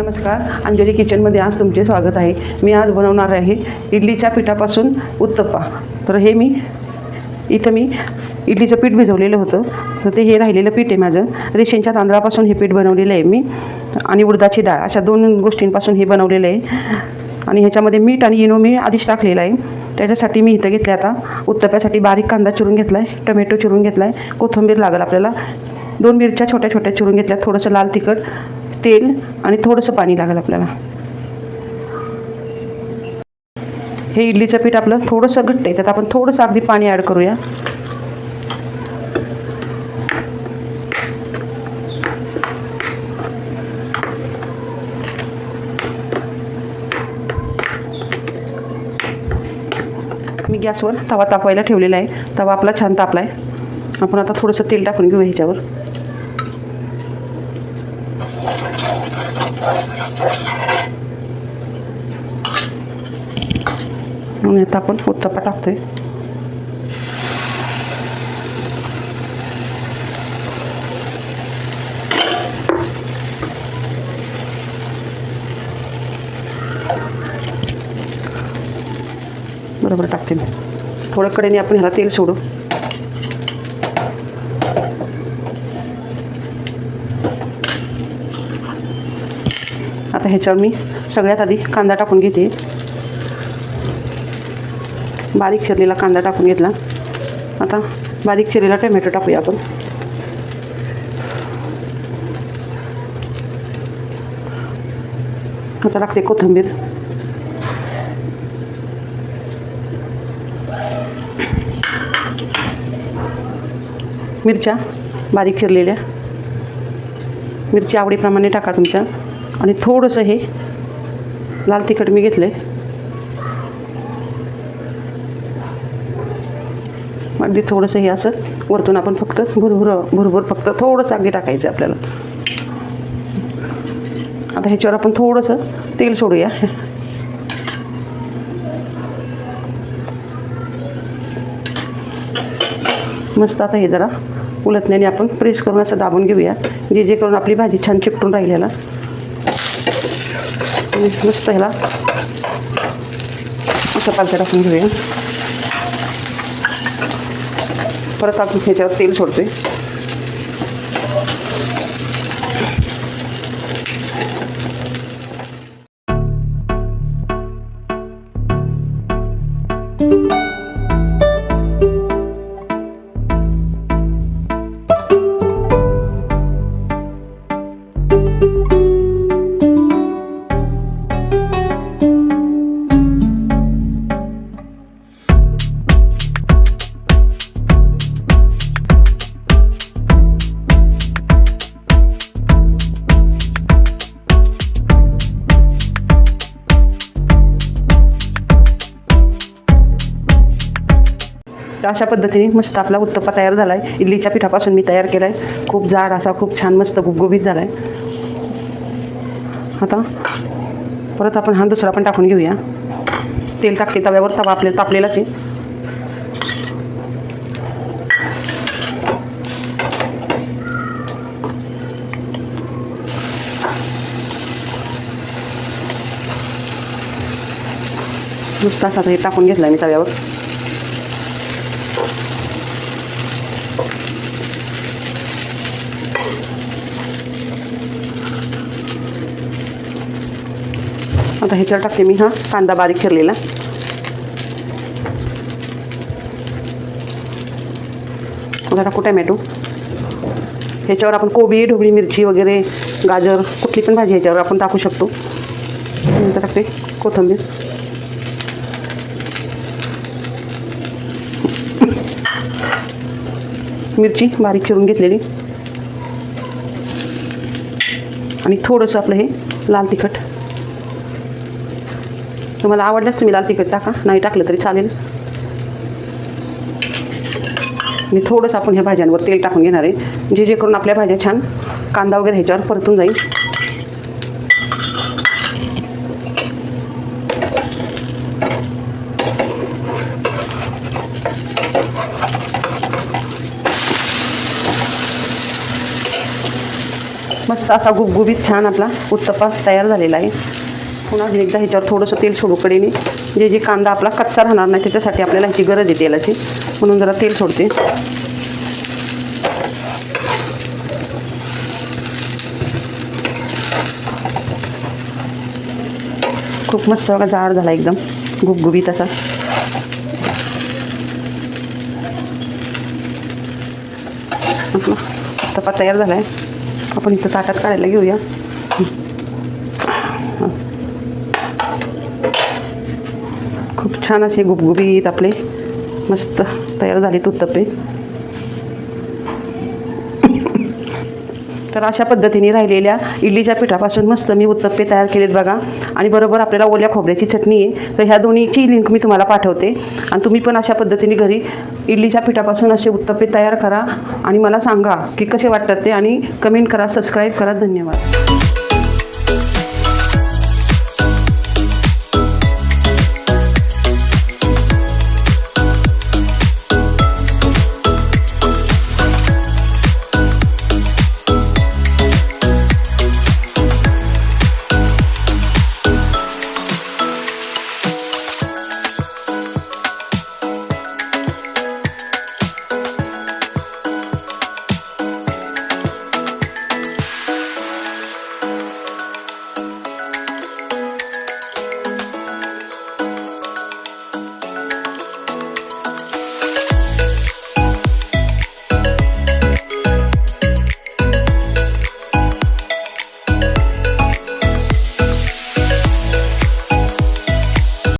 नमस्कार अंजली किचनमध्ये आज तुमचे स्वागत आहे. मी आज बनवणार आहे इडलीच्या पिठापासून उत्तप्पा. तर हे मी इथं मी इडलीचं पीठ भिजवलेलं होतं. तर ते हे राहिलेलं पीठ आहे माझं. रेशनच्या तांदळापासून हे पीठ बनवलेलं आहे मी. आणि उडदाची डाळ अशा दोन गोष्टींपासून हे बनवलेलं आहे. आणि ह्याच्यामध्ये मीठ आणि इनो मी आधीच टाकलेलं आहे. त्याच्यासाठी मी इथं घेतलं आता उत्तप्यासाठी बारीक कांदा चिरून घेतला आहे टमॅटो चिरून घेतला आहे कोथिंबीर लागेल आपल्याला. दोन मिरच्या छोट्या छोट्या चिरून घेतल्या थोडंसं लाल तिखट. तेल आणि थोडंसं पाणी लागेल आपल्याला. हे इडलीचं पीठ आपलं थोडंसं घट्ट आहे त्यात आपण थोडंसं अगदी पाणी ॲड करूया. मी गॅसवर तवा तापवायला ठेवलेला आहे. तवा आपला छान तापला आहे आपण आता थोडंसं तेल टाकून घेऊ ह्याच्यावर. आणि आता आपण उत्तप्पा टाकतोय. बरोबर टाकते मी. थोडं कडेने आपण ह्याला तेल सोडू. ह्याच्यावर मी सगळ्यात आधी कांदा टाकून घेते. बारीक चिरलेला कांदा टाकून घेतला. आता बारीक चिरलेला टोमॅटो टाकूया आपण. आता टाकते कोथिंबीर. मिरच्या बारीक चिरलेल्या. मिरची आवडीप्रमाणे टाका तुमच्या. आणि थोडंसं हे लाल तिखट मी घेतलं आहे अगदी थोडंसं हे असं वरतून आपण फक्त भुरभुर भुरभुर फक्त थोडंसं अगदी टाकायचं आपल्याला. आता ह्याच्यावर आपण थोडंसं तेल सोडूया. मस्त आता हे जरा उलटण्याने आपण प्रेस करून असं दाबून घेऊया. जे जे करून आपली भाजी छान चिकटून राहिल्याला मस्त ह्याला असं पालथं टाकून घेऊया परत आपण ह्याच्यावर तेल सोडते तर अशा पद्धतीने मस्त आपला उत्तप्पा तयार झाला आहे इडलीच्या पिठापासून मी तयार केला आहे खूप जाड असा खूप छान मस्त गुबगुबीत झाला आहे आता परत आपण हा दुसरा पण टाकून घेऊया. तेल टाकते तव्यावर तवा आपल्याला तापलेलाच आहे. नुसताच आता हे टाकून घेतला मी तव्यावर. आता ह्याच्यावर टाकते मी हा कांदा बारीक चिरलेला. आता टाकू टॅमॅटो ह्याच्यावर आपण कोबी ढोबळी मिरची वगैरे गाजर कुठली पण भाजी ह्याच्यावर आपण टाकू शकतो. नंतर टाकते कोथिंबीर. मिरची बारीक चिरून घेतलेली. आणि थोडंसं आपलं हे लाल तिखट. तुम्हाला आवडल्यास तुम्ही लाल तिखट टाका. नाही टाकलं तरी चालेल. आणि थोडंसं आपण ह्या भाज्यांवर तेल टाकून घेणार आहे. जे जे करून आपल्या भाज्या छान कांदा वगैरे ह्याच्यावर परतून जाईल. मस्त असा गुबगुबीत छान आपला उत्तप्पा तयार झालेला आहे. पुन्हा अजून एकदा ह्याच्यावर थोडंसं तेल सोडू कडेने. जे जे कांदा आपला कच्चा राहणार नाही त्याच्यासाठी आपल्याला ह्याची गरज आहे तेलाची. म्हणून जरा तेल सोडते. खूप मस्त बघा जाड झाला एकदम. गुबगुबीत असा. आपला तयार झाला आहे आपण इथं ताटात काढायला घेऊया खूप छान असे गुबगुबीत आपले. मस्त तयार झालेत उत्तप्पे तर अशा पद्धतीने राहिलेल्या इडलीच्या पिठापासून मस्त मी उत्तप्पे तयार केलेत बघा. आणि बरोबर आपल्याला ओल्या खोबऱ्याची चटणी आहे. तर ह्या दोन्हीची लिंक मी तुम्हाला पाठवते. आणि तुम्ही पण अशा पद्धतीने घरी इडलीच्या पिठापासून असे उत्तप्पे तयार करा. आणि मला सांगा की कसे वाटतात ते आणि कमेंट करा सबस्क्राईब करा. धन्यवाद.